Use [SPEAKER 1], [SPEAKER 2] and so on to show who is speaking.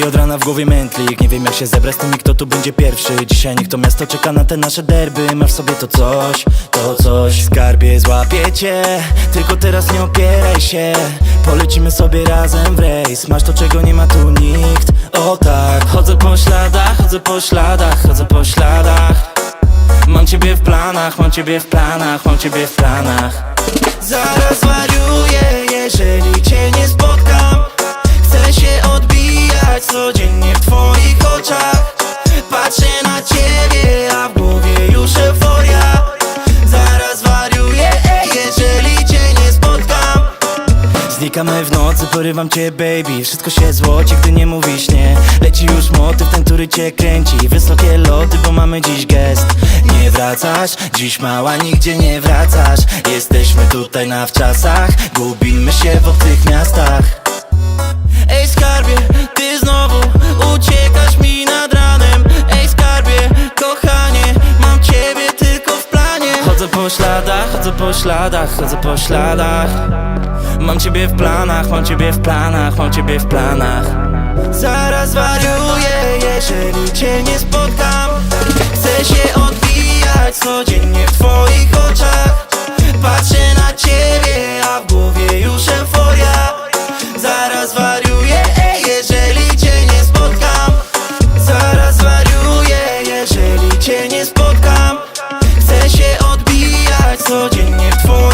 [SPEAKER 1] I od rana w głowie mętlik. Nie wiem jak się zebrać z tymi, kto tu będzie pierwszy. Dzisiaj niech to miasto czeka na te nasze derby. Masz w sobie to coś, to coś. Skarbie złapię cię Tylko teraz nie opieraj się. Polecimy sobie razem w rejs. Masz to czego nie ma tu nikt. O tak Chodzę po śladach, chodzę po śladach Chodzę po śladach. Mam ciebie w planach, mam ciebie w planach Mam ciebie w planach. Zaraz wariuję, jeżeli cię nie spotkam Znikamy w nocy, porywam cię baby. Wszystko się złoci, gdy nie mówisz nie. Leci już motyw, ten, który cię kręci. Wysokie loty, bo mamy dziś gest. Nie wracasz, dziś mała, nigdzie nie wracasz. Jesteśmy tutaj na wczasach Gubimy się w obcych miastach. Ej skarbie, ty znowu uciekasz mi nad ranem. Ej skarbie, kochanie, mam ciebie tylko w planie. Chodzę po śladach, chodzę po śladach, chodzę po śladach Mam ciebie w planach, mam ciebie w planach, mam ciebie w planach. Zaraz wariuję, jeżeli cię nie spotkam. Chcę się odbijać codziennie w twoich oczach. Patrzę na ciebie, a w głowie już euforia. Zaraz wariuję, jeżeli cię nie spotkam. Zaraz wariuję, jeżeli cię nie spotkam. Chcę się odbijać codziennie w twoich